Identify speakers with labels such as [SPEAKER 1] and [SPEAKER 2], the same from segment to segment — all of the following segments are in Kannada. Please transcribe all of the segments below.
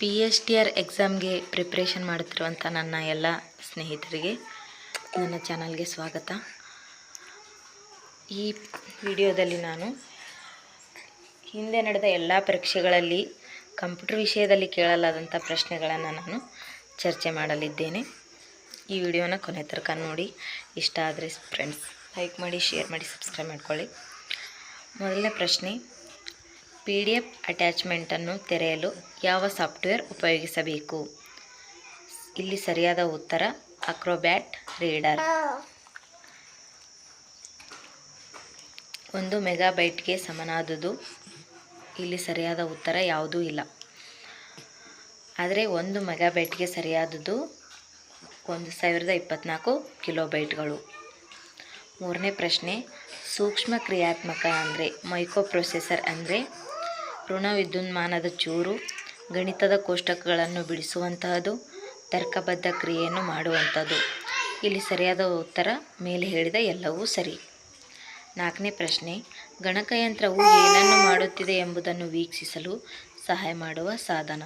[SPEAKER 1] ಪಿ ಎಚ್ ಟಿ ಆರ್ ಎಕ್ಸಾಮ್ಗೆ ಪ್ರಿಪ್ರೇಷನ್ ಮಾಡುತ್ತಿರುವಂಥ ನನ್ನ ಎಲ್ಲ ಸ್ನೇಹಿತರಿಗೆ, ನನ್ನ ಚಾನಲ್ಗೆ ಸ್ವಾಗತ. ಈ ವಿಡಿಯೋದಲ್ಲಿ ನಾನು ಹಿಂದೆ ನಡೆದ ಎಲ್ಲ ಪರೀಕ್ಷೆಗಳಲ್ಲಿ ಕಂಪ್ಯೂಟರ್ ವಿಷಯದಲ್ಲಿ ಕೇಳಲಾದಂಥ ಪ್ರಶ್ನೆಗಳನ್ನು ನಾನು ಚರ್ಚೆ ಮಾಡಲಿದ್ದೇನೆ. ಈ ವಿಡಿಯೋನ ಕೊನೆ ತನಕ ನೋಡಿ. ಇಷ್ಟ ಆದರೆ ಫ್ರೆಂಡ್ಸ್ ಲೈಕ್ ಮಾಡಿ ಶೇರ್ ಮಾಡಿ ಸಬ್ಸ್ಕ್ರೈಬ್ ಮಾಡ್ಕೊಳ್ಳಿ. ಮೊದಲನೇ ಪ್ರಶ್ನೆ ಪಿ ಡಿ ಎಫ್ ಅಟ್ಯಾಚ್ಮೆಂಟನ್ನು ತೆರೆಯಲು ಯಾವ ಸಾಫ್ಟ್ವೇರ್ ಉಪಯೋಗಿಸಬೇಕು? ಇಲ್ಲಿ ಸರಿಯಾದ ಉತ್ತರ ಅಕ್ರೋಬ್ಯಾಟ್ ರೀಡರ್ ಒಂದು ಮೆಗಾಬೈಟ್ಗೆ ಸಮನಾದುದು ಇಲ್ಲಿ ಸರಿಯಾದ ಉತ್ತರ ಯಾವುದೂ ಇಲ್ಲ. ಆದರೆ ಒಂದು ಮೆಗಾಬೈಟ್ಗೆ ಸರಿಯಾದದ್ದು ಒಂದು ಸಾವಿರದ ಇಪ್ಪತ್ತ್ನಾಲ್ಕು ಕಿಲೋಬೈಟ್ಗಳು. ಮೂರನೇ ಪ್ರಶ್ನೆ, ಸೂಕ್ಷ್ಮ ಕ್ರಿಯಾತ್ಮಕ ಅಂದರೆ ಮೈಕ್ರೋ ಪ್ರೊಸೆಸರ್ ಅಂದರೆ ಋಣ ವಿದ್ಯುನ್ಮಾನದ ಚೂರು ಗಣಿತದ ಕೋಷ್ಟಕಗಳನ್ನು ಬಿಡಿಸುವಂತಹದ್ದು ತರ್ಕಬದ್ಧ ಕ್ರಿಯೆಯನ್ನು ಮಾಡುವಂಥದ್ದು ಇಲ್ಲಿ ಸರಿಯಾದ ಉತ್ತರ ಮೇಲೆ ಹೇಳಿದ ಎಲ್ಲವೂ ಸರಿ. ನಾಲ್ಕನೇ ಪ್ರಶ್ನೆ, ಗಣಕಯಂತ್ರವು ಏನನ್ನು ಮಾಡುತ್ತಿದೆ ಎಂಬುದನ್ನು ವೀಕ್ಷಿಸಲು ಸಹಾಯ ಮಾಡುವ ಸಾಧನ.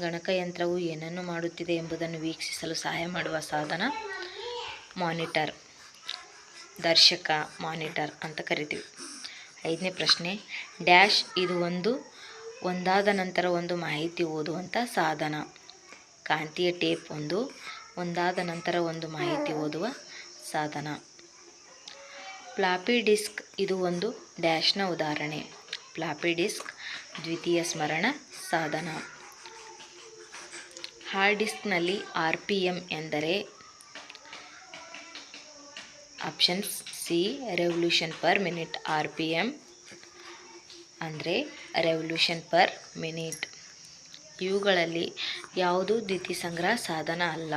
[SPEAKER 1] ಗಣಕಯಂತ್ರವು ಏನನ್ನು ಮಾಡುತ್ತಿದೆ ಎಂಬುದನ್ನು ವೀಕ್ಷಿಸಲು ಸಹಾಯ ಮಾಡುವ ಸಾಧನ, ಮಾನಿಟರ್. ದರ್ಶಕ, ಮಾನಿಟರ್ ಅಂತ ಕರಿತೀವಿ. ಐದನೇ ಪ್ರಶ್ನೆ, ಡ್ಯಾಶ್ ಇದು ಒಂದು, ಒಂದಾದ ನಂತರ ಒಂದು ಮಾಹಿತಿ ಓದುವಂಥ ಸಾಧನ. ಕಾಂತೀಯ ಟೇಪ್ ಒಂದು, ಒಂದಾದ ನಂತರ ಒಂದು ಮಾಹಿತಿ ಓದುವ ಸಾಧನ. ಫ್ಲಾಪಿ ಡಿಸ್ಕ್ ಇದು ಒಂದು, ಡ್ಯಾಶ್ನ ಉದಾಹರಣೆ. ಫ್ಲಾಪಿ ಡಿಸ್ಕ್, ದ್ವಿತೀಯ ಸ್ಮರಣ, ಸಾಧನ. ಹಾರ್ಡ್ ಡಿಸ್ಕ್ನಲ್ಲಿ ಆರ್ ಪಿ ಎಂ ಎಂದರೆ, options C revolution per minute R P M ಅಂದರೆ ರೆವಲ್ಯೂಷನ್ ಪರ್ ಮಿನಿಟ್ ಇವುಗಳಲ್ಲಿ ಯಾವುದು ದ್ವಿತೀಯ ಸಂಗ್ರಹ ಸಾಧನ ಅಲ್ಲ.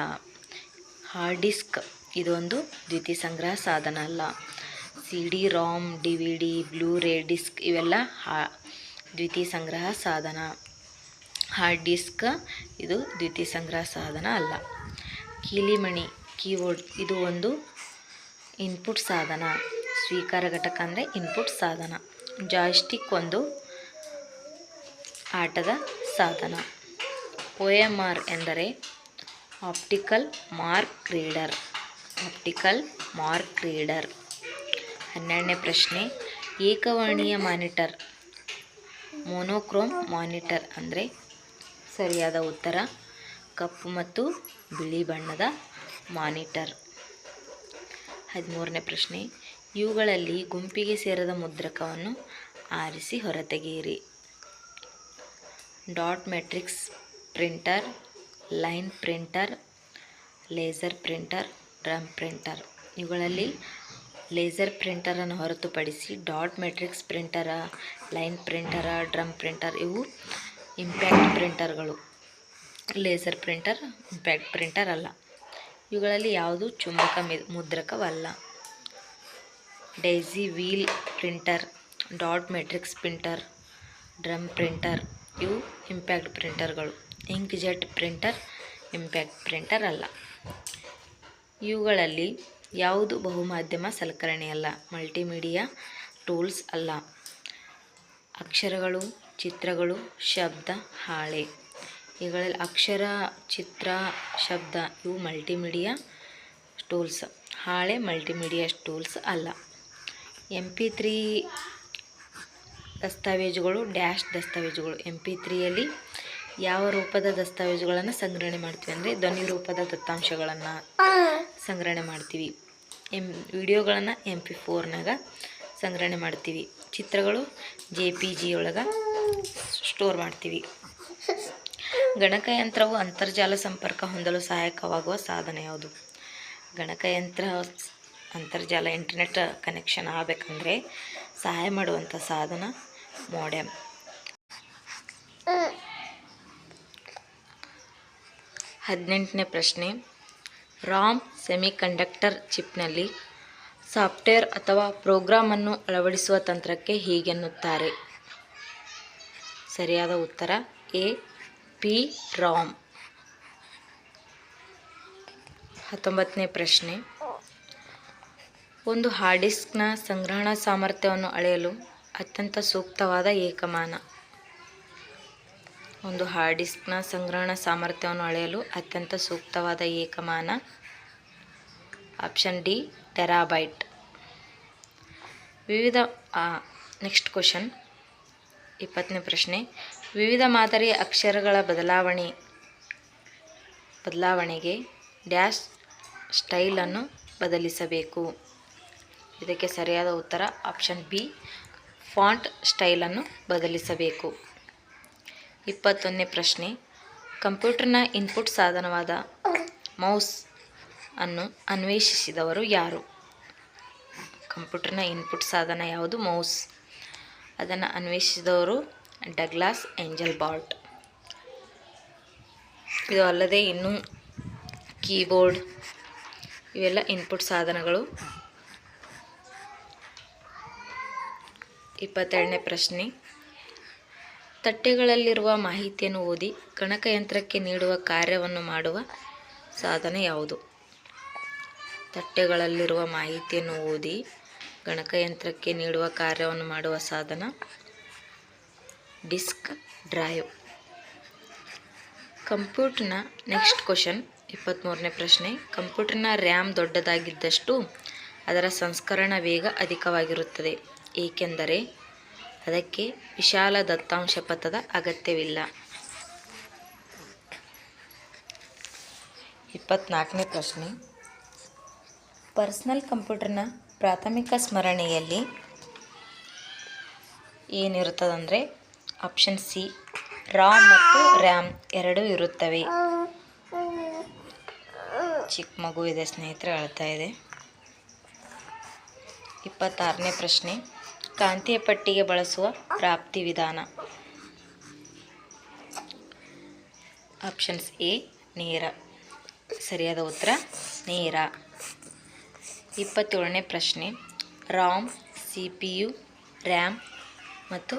[SPEAKER 1] ಹಾರ್ಡ್ ಡಿಸ್ಕ್ ಇದೊಂದು ದ್ವಿತೀಯ ಸಂಗ್ರಹ ಸಾಧನ ಅಲ್ಲ. C D ROM D V D Blu ray disc ಇವೆಲ್ಲ ಹಾ, ದ್ವಿತೀಯ ಸಂಗ್ರಹ ಸಾಧನ. ಹಾರ್ಡ್ ಡಿಸ್ಕ್ ಇದು ದ್ವಿತೀಯ ಸಂಗ್ರಹ ಸಾಧನ ಅಲ್ಲ. ಕೀಲಿಮಣಿ, ಕೀಬೋರ್ಡ್ ಇದು ಒಂದು ಇನ್ಪುಟ್ ಸಾಧನ. ಸ್ವೀಕಾರ ಘಟಕ ಅಂದರೆ ಇನ್ಪುಟ್ ಸಾಧನ. ಜಾಯ್ಸ್ಟಿಕ್ ಒಂದು ಆಟದ ಸಾಧನ. ಒ ಎಂ ಆರ್ ಎಂದರೆ optical mark reader. Optical mark reader. ಹನ್ನೆರಡನೇ ಪ್ರಶ್ನೆ, ಏಕವರ್ಣೀಯ ಮಾನಿಟರ್, ಮೋನೋಕ್ರೋಮ್ ಮಾನಿಟರ್ ಅಂದರೆ ಸರಿಯಾದ ಉತ್ತರ, ಕಪ್ಪು ಮತ್ತು ಬಿಳಿ ಬಣ್ಣದ ಮಾನಿಟರ್. ಹದಿಮೂರನೇ ಪ್ರಶ್ನೆ. ಇವುಗಳಲ್ಲಿ ಗುಂಪಿಗೆ ಸೇರದ ಮುದ್ರಕವನ್ನು ಆರಿಸಿ ಹೊರತೆಗೆಯಿರಿ. Dot matrix printer, line printer, laser printer, drum printer. ಇವುಗಳಲ್ಲಿ ಲೇಸರ್ ಪ್ರಿಂಟರನ್ನು ಹೊರತುಪಡಿಸಿ dot matrix printer, line printer, drum printer ಇವು ಇಂಪ್ಯಾಕ್ಟ್ ಪ್ರಿಂಟರ್ಗಳು. ಲೇಸರ್ ಪ್ರಿಂಟರ್, ಇಂಪ್ಯಾಕ್ಟ್ ಪ್ರಿಂಟರ್ ಅಲ್ಲ. ಇವುಗಳಲ್ಲಿ ಯಾವುದು ಚುಂಬಕ ಮುದ್ರಕವಲ್ಲ. Daisy wheel printer, dot matrix printer, drum printer, ಇವು ಇಂಪ್ಯಾಕ್ಟ್ ಪ್ರಿಂಟರ್ಗಳು. Ink jet printer, impact printer ಅಲ್ಲ. ಇವುಗಳಲ್ಲಿ ಯಾವುದು ಬಹುಮಾಧ್ಯಮ ಸಲಕರಣೆ ಅಲ್ಲ, ಮಲ್ಟಿಮೀಡಿಯಾ ಟೂಲ್ಸ್ ಅಲ್ಲ. ಅಕ್ಷರಗಳು, ಚಿತ್ರಗಳು, ಶಬ್ದ, ಹಾಳೆ. ಇವುಗಳಲ್ಲಿ ಅಕ್ಷರ, ಚಿತ್ರ, ಶಬ್ದ ಇವು ಮಲ್ಟಿಮೀಡಿಯಾ ಟೂಲ್ಸ್ ಹಾಳೆ ಮಲ್ಟಿಮೀಡಿಯಾ ಟೂಲ್ಸ್ ಅಲ್ಲ. ಎಂ ಪಿ ತ್ರೀ ದಸ್ತಾವೇಜುಗಳು ಡ್ಯಾಶ್ ದಸ್ತಾವೇಜುಗಳು. ಎಂ ಪಿ ತ್ರೀಯಲ್ಲಿ ಯಾವ ರೂಪದ ದಸ್ತಾವೇಜುಗಳನ್ನು ಸಂಗ್ರಹಣೆ ಮಾಡ್ತೀವಿ ಅಂದರೆ ಧ್ವನಿ ರೂಪದ ದತ್ತಾಂಶಗಳನ್ನು ಸಂಗ್ರಹಣೆ ಮಾಡ್ತೀವಿ. ಎಂ ವಿಡಿಯೋಗಳನ್ನು ಎಂ ಪಿ ಫೋರ್ನಾಗ ಸಂಗ್ರಹಣೆ ಮಾಡ್ತೀವಿ. ಚಿತ್ರಗಳು ಜೆ ಪಿ ಜಿ ಒಳಗೆ ಸ್ಟೋರ್ ಮಾಡ್ತೀವಿ. ಗಣಕಯಂತ್ರವು ಅಂತರ್ಜಾಲ ಸಂಪರ್ಕ ಹೊಂದಲು ಸಹಾಯಕವಾಗುವ ಸಾಧನ ಯಾವುದು? ಗಣಕಯಂತ್ರ ಅಂತರ್ಜಾಲ ಇಂಟರ್ನೆಟ್ ಕನೆಕ್ಷನ್ ಆಗಬೇಕಂದ್ರೆ ಸಹಾಯ ಮಾಡುವಂಥ ಸಾಧನ ಮೋಡೆಮ್ ಹದಿನೆಂಟನೇ ಪ್ರಶ್ನೆ. ರಾಮ್ ಸೆಮಿಕಂಡಕ್ಟರ್ ಚಿಪ್ನಲ್ಲಿ ಸಾಫ್ಟ್ವೇರ್ ಅಥವಾ ಪ್ರೋಗ್ರಾಮನ್ನು ಅಳವಡಿಸುವ ತಂತ್ರಕ್ಕೆ ಹೀಗೆನ್ನುತ್ತಾರೆ. ಸರಿಯಾದ ಉತ್ತರ, ಎ. ಪಿ. ರಾಮ್. ಹತ್ತೊಂಬತ್ತನೇ ಪ್ರಶ್ನೆ. ಒಂದು ಹಾರ್ಡ್ ಡಿಸ್ಕ್ನ ಸಂಗ್ರಹಣಾ ಸಾಮರ್ಥ್ಯವನ್ನು ಅಳೆಯಲು ಅತ್ಯಂತ ಸೂಕ್ತವಾದ ಏಕಮಾನ. ಒಂದು ಹಾರ್ಡ್ ಡಿಸ್ಕ್ನ ಸಂಗ್ರಹಣಾ ಸಾಮರ್ಥ್ಯವನ್ನು ಅಳೆಯಲು ಅತ್ಯಂತ ಸೂಕ್ತವಾದ ಏಕಮಾನ. Option D, terabyte. ವಿವಿಧ ನೆಕ್ಸ್ಟ್ ಕ್ವಶನ್. ಇಪ್ಪತ್ತನೇ ಪ್ರಶ್ನೆ. ವಿವಿಧ ಮಾದರಿಯ ಅಕ್ಷರಗಳ ಬದಲಾವಣೆ, ಬದಲಾವಣೆಗೆ ಡ್ಯಾಶ್ ಸ್ಟೈಲನ್ನು ಬದಲಿಸಬೇಕು. ಇದಕ್ಕೆ ಸರಿಯಾದ ಉತ್ತರ ಆಪ್ಷನ್ ಬಿ, ಫಾಂಟ್ ಸ್ಟೈಲನ್ನು ಬದಲಿಸಬೇಕು. ಇಪ್ಪತ್ತೊಂದನೇ ಪ್ರಶ್ನೆ, ಕಂಪ್ಯೂಟರ್ನ ಇನ್ಪುಟ್ ಸಾಧನವಾದ ಮೌಸ್ ಅನ್ನು ಅನ್ವೇಷಿಸಿದವರು ಯಾರು? ಕಂಪ್ಯೂಟರ್ನ ಇನ್ಪುಟ್ ಸಾಧನ ಯಾವುದು? ಮೌಸ್. ಅದನ್ನು ಅನ್ವೇಷಿಸಿದವರು ಡಗ್ಲಾಸ್ ಏಂಜಲ್ ಬಾಲ್ಟ್ ಇದು ಅಲ್ಲದೆ ಇನ್ನೂ ಕೀಬೋರ್ಡ್, ಇವೆಲ್ಲ ಇನ್ಪುಟ್ ಸಾಧನಗಳು. ಇಪ್ಪತ್ತೆರಡನೇ ಪ್ರಶ್ನೆ. ತಟ್ಟೆಗಳಲ್ಲಿರುವ ಮಾಹಿತಿಯನ್ನು ಓದಿ ಗಣಕಯಂತ್ರಕ್ಕೆ ನೀಡುವ ಕಾರ್ಯವನ್ನು ಮಾಡುವ ಸಾಧನ ಯಾವುದು? ತಟ್ಟೆಗಳಲ್ಲಿರುವ ಮಾಹಿತಿಯನ್ನು ಓದಿ ಗಣಕಯಂತ್ರಕ್ಕೆ ನೀಡುವ ಕಾರ್ಯವನ್ನು ಮಾಡುವ ಸಾಧನ ಡಿಸ್ಕ್ ಡ್ರೈವ್. ಕಂಪ್ಯೂಟರ್ನ ನೆಕ್ಸ್ಟ್ ಕ್ವಶನ್ ಇಪ್ಪತ್ತ್ಮೂರನೇ ಪ್ರಶ್ನೆ. ಕಂಪ್ಯೂಟರ್ನ ರ್ಯಾಮ್ ದೊಡ್ಡದಾಗಿದ್ದಷ್ಟು ಅದರ ಸಂಸ್ಕರಣ ವೇಗ ಅಧಿಕವಾಗಿರುತ್ತದೆ. ಏಕೆಂದರೆ ಅದಕ್ಕೆ ವಿಶಾಲ ದತ್ತಾಂಶ ಪಥದ ಅಗತ್ಯವಿಲ್ಲ. ಇಪ್ಪತ್ನಾಲ್ಕನೇ ಪ್ರಶ್ನೆ. ಪರ್ಸ್ನಲ್ ಕಂಪ್ಯೂಟರ್ನ ಪ್ರಾಥಮಿಕ ಸ್ಮರಣೆಯಲ್ಲಿ ಏನಿರುತ್ತದಂದರೆ ಆಪ್ಷನ್ ಸಿ. ರಾಮ್ ಮತ್ತು ರ್ಯಾಮ್ ಎರಡೂ ಇರುತ್ತವೆ. ಚಿಕ್ಕ ಮಗು ಇದೆ, ಸ್ನೇಹಿತರೆ, ಅಳ್ತಾ ಇದೆ. ಇಪ್ಪತ್ತಾರನೇ ಪ್ರಶ್ನೆ. ಕಾಂತೀಯ ಪಟ್ಟಿಗೆ ಬಳಸುವ ಪ್ರಾಪ್ತಿ ವಿಧಾನ. ಆಪ್ಷನ್ಸ್ ಎ, ನೇರ. ಸರಿಯಾದ ಉತ್ತರ, ನೇರ. ಇಪ್ಪತ್ತೇಳನೇ ಪ್ರಶ್ನೆ. RAM, C P U, RAM ಮತ್ತು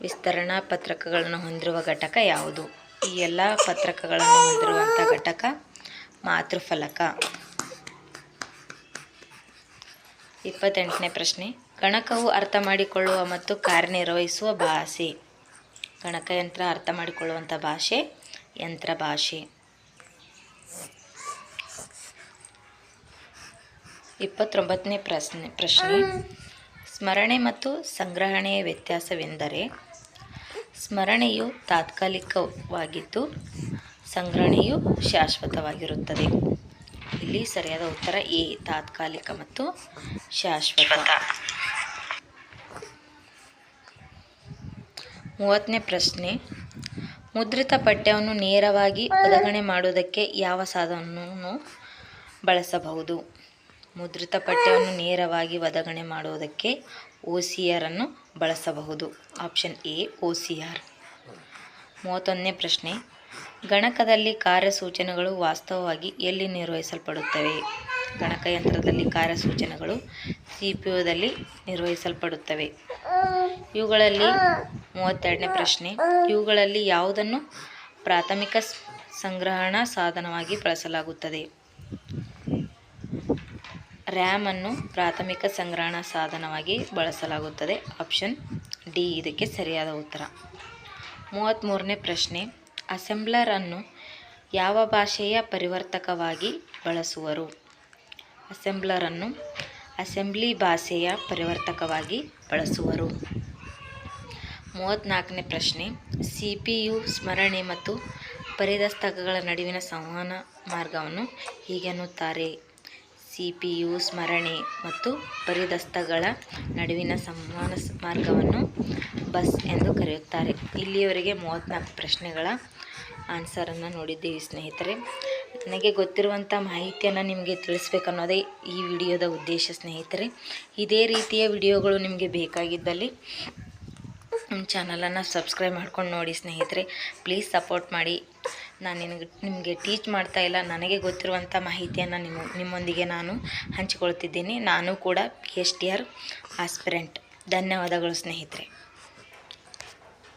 [SPEAKER 1] ವಿಸ್ತರಣಾ ಪತ್ರಕಗಳನ್ನು ಹೊಂದಿರುವ ಘಟಕ ಯಾವುದು? ಈ ಎಲ್ಲ ಪತ್ರಕಗಳನ್ನು ಹೊಂದಿರುವಂಥ ಘಟಕ ಮಾತೃಫಲಕ. ಇಪ್ಪತ್ತೆಂಟನೇ ಪ್ರಶ್ನೆ. ಗಣಕವು ಅರ್ಥ ಮಾಡಿಕೊಳ್ಳುವ ಮತ್ತು ಕಾರ್ಯನಿರ್ವಹಿಸುವ ಭಾಷೆ. ಗಣಕಯಂತ್ರ ಅರ್ಥ ಮಾಡಿಕೊಳ್ಳುವಂಥ ಭಾಷೆ, ಯಂತ್ರ ಭಾಷೆ. ಇಪ್ಪತ್ತೊಂಬತ್ತನೇ ಪ್ರಶ್ನೆ ಪ್ರಶ್ನೆ. ಸ್ಮರಣೆ ಮತ್ತು ಸಂಗ್ರಹಣೆಯ ವ್ಯತ್ಯಾಸವೆಂದರೆ ಸ್ಮರಣೆಯು ತಾತ್ಕಾಲಿಕವಾಗಿದ್ದು ಸಂಗ್ರಹಣೆಯು ಶಾಶ್ವತವಾಗಿರುತ್ತದೆ. ಇಲ್ಲಿ ಸರಿಯಾದ ಉತ್ತರ ಎ, ತಾತ್ಕಾಲಿಕ ಮತ್ತು ಶಾಶ್ವತ. ಮೂವತ್ತನೇ ಪ್ರಶ್ನೆ. ಮುದ್ರಿತ ಪಠ್ಯವನ್ನು ನೇರವಾಗಿ ಒದಗಣೆ ಮಾಡುವುದಕ್ಕೆ ಯಾವ ಸಾಧನವನ್ನು ಬಳಸಬಹುದು? ಮುದ್ರಿತ ಪಠ್ಯವನ್ನು ನೇರವಾಗಿ ಒದಗಣೆ ಮಾಡುವುದಕ್ಕೆ ಒ ಸಿ ಆರನ್ನು ಬಳಸಬಹುದು. Option A, O C R. ಮೂವತ್ತೊಂದನೇ ಪ್ರಶ್ನೆ. ಗಣಕದಲ್ಲಿ ಕಾರ್ಯಸೂಚನೆಗಳು ವಾಸ್ತವವಾಗಿ ಎಲ್ಲಿ ನಿರ್ವಹಿಸಲ್ಪಡುತ್ತವೆ? ಗಣಕಯಂತ್ರದಲ್ಲಿ ಕಾರ್ಯಸೂಚನೆಗಳು ಸಿ ಪಿ ಯುದಲ್ಲಿ ನಿರ್ವಹಿಸಲ್ಪಡುತ್ತವೆ. ಇವುಗಳಲ್ಲಿ ಮೂವತ್ತೆರಡನೇ ಪ್ರಶ್ನೆ. ಇವುಗಳಲ್ಲಿ ಯಾವುದನ್ನು ಪ್ರಾಥಮಿಕ ಸಂಗ್ರಹಣಾ ಸಾಧನವಾಗಿ ಬಳಸಲಾಗುತ್ತದೆ? ರ್ಯಾಮನ್ನು ಪ್ರಾಥಮಿಕ ಸಂಗ್ರಹಣಾ ಸಾಧನವಾಗಿ ಬಳಸಲಾಗುತ್ತದೆ. ಆಪ್ಷನ್ ಡಿ, ಇದಕ್ಕೆ ಸರಿಯಾದ ಉತ್ತರ. ಮೂವತ್ತ್ಮೂರನೇ ಪ್ರಶ್ನೆ, ಅಸೆಂಬ್ಲರ್ ಅನ್ನು ಯಾವ ಭಾಷೆಯ ಪರಿವರ್ತಕವಾಗಿ ಬಳಸುವರು? ಅಸೆಂಬ್ಲರ್ ಅನ್ನು ಅಸೆಂಬ್ಲಿ ಭಾಷೆಯ ಪರಿವರ್ತಕವಾಗಿ ಬಳಸುವರು. ಮೂವತ್ತ್ನಾಲ್ಕನೇ ಪ್ರಶ್ನೆ, ಸಿ ಪಿ ಯು ಸ್ಮರಣೆ ಮತ್ತು ಪರಿದಸ್ತಕಗಳ ನಡುವಿನ ಸಂವಹನ ಮಾರ್ಗವನ್ನು ಹೀಗೆನ್ನುತ್ತಾರೆ ಸಿ ಪಿ ಯು ಸ್ಮರಣೆ ಮತ್ತು ಪರಿದಸ್ತಗಳ ನಡುವಿನ ಸಂವಹನ ಮಾರ್ಗವನ್ನು ಬಸ್ ಎಂದು ಕರೆಯುತ್ತಾರೆ. ಇಲ್ಲಿಯವರೆಗೆ ಮೂವತ್ತ್ನಾಲ್ಕು ಪ್ರಶ್ನೆಗಳ ಆನ್ಸರನ್ನು ನೋಡಿದ್ದೀವಿ ಸ್ನೇಹಿತರೆ. ನನಗೆ ಗೊತ್ತಿರುವಂಥ ಮಾಹಿತಿಯನ್ನು ನಿಮಗೆ ತಿಳಿಸ್ಬೇಕನ್ನೋದೇ ಈ ವಿಡಿಯೋದ ಉದ್ದೇಶ ಸ್ನೇಹಿತರೆ. ಇದೇ ರೀತಿಯ ವಿಡಿಯೋಗಳು ನಿಮಗೆ ಬೇಕಾಗಿದ್ದಲ್ಲಿ ನಮ್ಮ ಚಾನಲನ್ನು ಸಬ್ಸ್ಕ್ರೈಬ್ ಮಾಡ್ಕೊಂಡು ನೋಡಿ ಸ್ನೇಹಿತರೆ, ಪ್ಲೀಸ್ ಸಪೋರ್ಟ್ ಮಾಡಿ. ನಾನು ನಿನಗೆ, ನಿಮಗೆ ಟೀಚ್ ಮಾಡ್ತಾ ಇಲ್ಲ, ನನಗೆ ಗೊತ್ತಿರುವಂಥ ಮಾಹಿತಿಯನ್ನು ನಿಮ್ಮ, ನಿಮ್ಮೊಂದಿಗೆ ನಾನು ಹಂಚಿಕೊಳ್ತಿದ್ದೀನಿ. ನಾನು ಕೂಡ P H D R aspirant. ಧನ್ಯವಾದಗಳು ಸ್ನೇಹಿತರೆ.